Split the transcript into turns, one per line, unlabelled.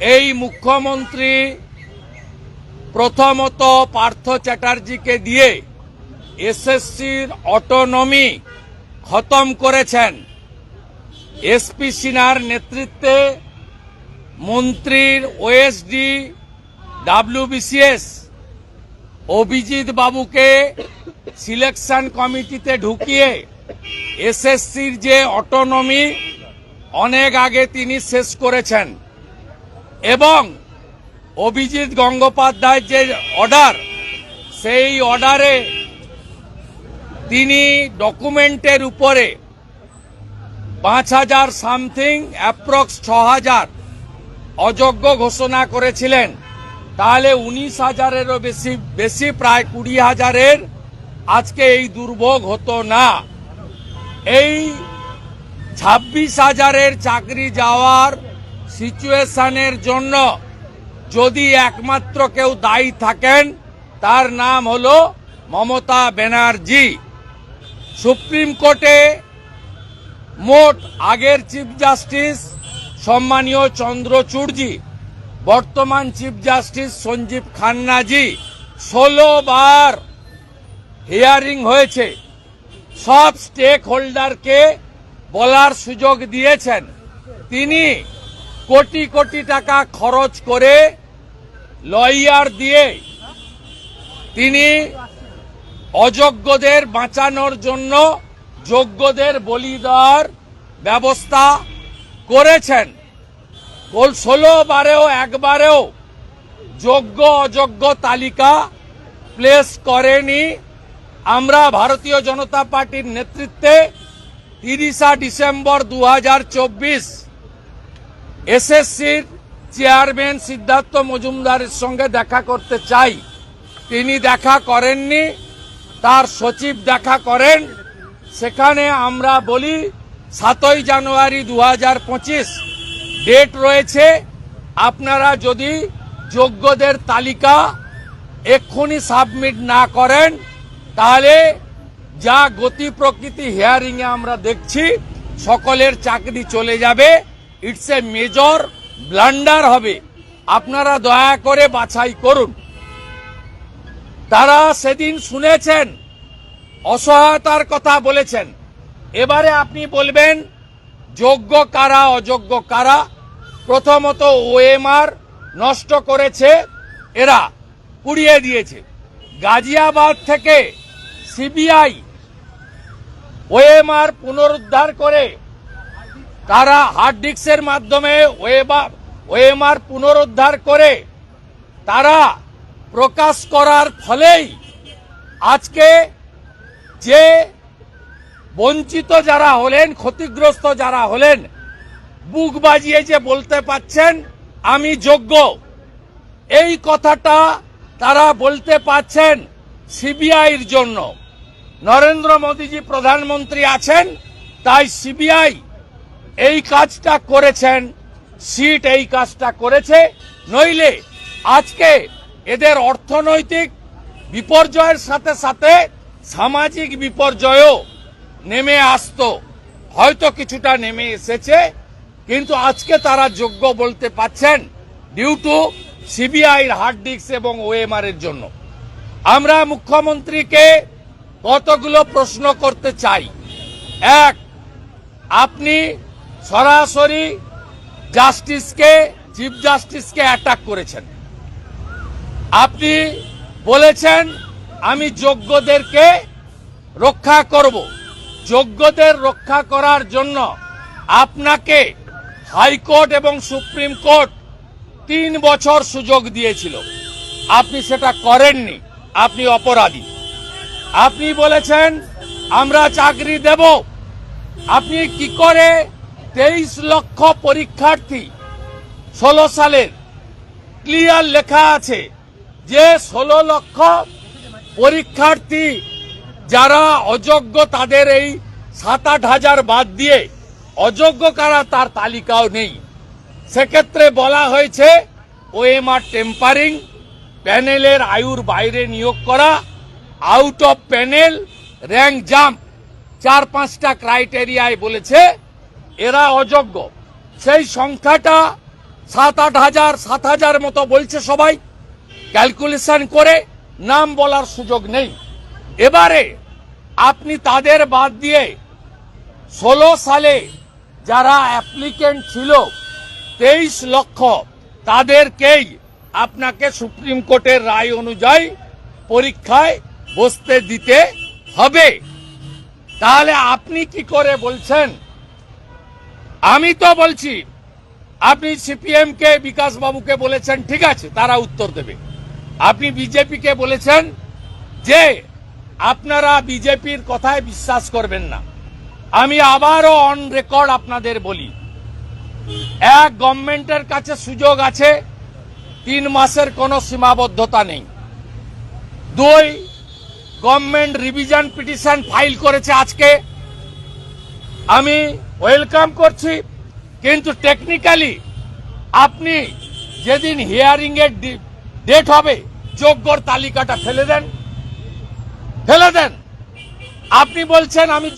এই মুখ্যমন্ত্রী প্রথমত পার্থ চ্যাটার্জিকে দিয়ে এসএসসির অটোনমি খতম করেছেন। এসপি সিনহার নেতৃত্বে মন্ত্রীর ওএসডি ডাব্লিউবিসিএস অভিজিৎ বাবুকে সিলেকশন কমিটিতে ঢুকিয়ে এসএসসির যে অটোনমি অনেক আগে তিনি শেষ করেছেন। এবং অভিজিৎ গঙ্গোপাধ্যায়ের যে অর্ডার, সেই অর্ডারে তিনি ডকুমেন্টের উপরে পাঁচ হাজার সামথিং, অ্যাপ্রক্স ছ হাজার অযোগ্য ঘোষণা করেছিলেন। তাহলে উনিশ হাজারেরও বেশি বেশি প্রায় কুড়ি হাজারের আজকে এই দুর্ভোগ হতো না। এই ছাব্বিশ হাজারের চাকরি যাওয়ার সিচুয়েশনের জন্য যদি একমাত্র কেউ দায়ী থাকেন, তার নাম হল মমতা ব্যানার্জি। সুপ্রিম কোর্টে মোট আগের চিফ জাস্টিস সম্মানীয় চন্দ্রচূড়জি বর্তমান চিফ জাস্টিস সঞ্জীব খান্নাজি ষোলো বার হিয়ারিং হয়েছে। সব স্টেক হোল্ডারকে বলার সুযোগ দিয়েছেন। তিনি কোটি কোটি টাকা খরচ করে লয়ার দিয়ে তিনি অযোগ্যদের বাঁচানোর জন্য যোগ্যদের বলি দেওয়ার ব্যবস্থা করেছেন। ষোলো বারেও একবারেও যোগ্য অযোগ্য তালিকা প্লেস করেনি। আমরা ভারতীয় জনতা পার্টির নেতৃত্বে তিরিশা ডিসেম্বর দু হাজার চব্বিশ এসএসসির চেয়ারম্যান সিদ্ধার্থ মজুমদারের সঙ্গে দেখা করতে চাই। তিনি দেখা করেননি, তার সচিব দেখা করেন। সেখানে আমরা বলি, সাতই জানুয়ারি দু হাজার পঁচিশ ডেট রয়েছে। আপনারা যদি যোগ্যদের তালিকা এক্ষুনি সাবমিট না করেন, তাহলে যা গতি প্রকৃতি হিয়ারিংয়ে আমরা দেখছি, সকলের চাকরি চলে যাবে। ইটস এ মেজর ব্লান্ডার হবে। আপনারা দয়া করে বাছাই করুন। তারা সেদিন শুনেছেন, অসহায়তার কথা বলেছেন। এবারে আপনি বলবেন, যোগ্য কারা, অযোগ্য কারা? প্রথমত ওএমআর নষ্ট করেছে এরা, পুড়িয়ে দিয়েছে। গাজিয়াবাদ থেকে সিবিআই ওএমআর পুনরুদ্ধার করে তারা হার্ড ডিস্কের মাধ্যমে ওএমআর পুনরুদ্ধার করে তারা প্রকাশ করার ফলেই আজকে যে বঞ্চিত যারা হলেন, ক্ষতিগ্রস্ত যারা হলেন, বুক বাজিয়ে যে বলতে পাচ্ছেন, আমি যোগ্য। এই কথাটা তারা বলতে পাচ্ছেন সিবিআইর জন্য। নরেন্দ্র মোদীজি প্রধানমন্ত্রী আছেন, তাই সিবিআই এই কাজটা করেছেন, সিট এই কাজটা করেছে, নইলে আজকে এদের অর্থনৈতিক বিপর্যয়ের সাথে সাথে সামাজিক বিপর্যয়ও নেমে আসতো। হয়তো কিছুটা নেমে এসেছে, কিন্তু আজকে তারা যোগ্য বলতে পাচ্ছেন ডিউ টু সিবিআইর হার্ড ডিস্ক এবং ওএমআর এর জন্য। আমরা মুখ্যমন্ত্রীকে কতগুলো প্রশ্ন করতে চাই? এক, আপনি সরাসরি জাস্টিসকে, চিফ জাস্টিসকে অ্যাটাক করেছেন। আপনি বলেছেন, আমি যোগ্যদেরকে রক্ষা করব। যোগ্যদের রক্ষা করার জন্য আপনাকে হাইকোর্ট এবং সুপ্রিম কোর্ট তিন বছর সুযোগ দিয়েছিল। আপনি সেটা করেননি। আপনি অপরাধী। আপনি বলেছেন, আমরা চাকরি দেব। আপনি কি করে তেইশ লক্ষ পরীক্ষার্থী ষোলো সালের ক্লিয়ার লেখা আছে যে ষোলো লক্ষ পরীক্ষার্থী যারা অযোগ্য তাদের এই সাত আট হাজার বাদ দিয়ে অযোগ্য কারা তার তালিকাও নেই। সেক্ষেত্রে বলা হয়েছে ওএমআর টেম্পারিং, প্যানেলের আয়ুর বাইরে নিয়োগ করা, out of panel, rank jump, চার পাঁচটা ক্রাইটেরিয়ায় বলেছে এরা অযোগ্য। সেই সংখ্যাটা সাত, আট হাজার, সাত হাজার মতো বলছে সবাই। ক্যালকুলেশন করে নাম বলার সুযোগ নেই। এবারে আপনি তাদের বাদ দিয়ে ষোলো সালে যারা অ্যাপ্লিকেন্ট ছিল, তেইশ লক্ষ, তাদেরকেই আপনাকে সুপ্রিম কোর্টের রায় অনুযায়ী পরীক্ষায় বসতে দিতে হবে। তাহলে আপনি কি করে বলছেন আমি তো বলছি, আপনি সিপিএম কে বিকাশ বাবুকে বলেছেন, ঠিক আছে, তারা উত্তর দেবে। আপনি বিজেপিকে বলেছেন যে, আপনারা বিজেপির কথায় বিশ্বাস করবেন না। আমি আবারও অন রেকর্ড আপনাদের বলি, এক গভর্নমেন্টের কাছে সুযোগ আছে, তিন মাসের কোনো সীমাবদ্ধতা নেই। দুই, গভর্নমেন্ট রিভিশন পিটিশন ফাইল করেছে আজকে আমি ওয়েলকাম করছি, কিন্তু টেকনিক্যালি আপনি যেদিন হিয়ারিং এর ডেট হবে, যোগ্যর তালিকাটা ফেলে দেন। ফেলে দেন। আপনি বলছেন আমি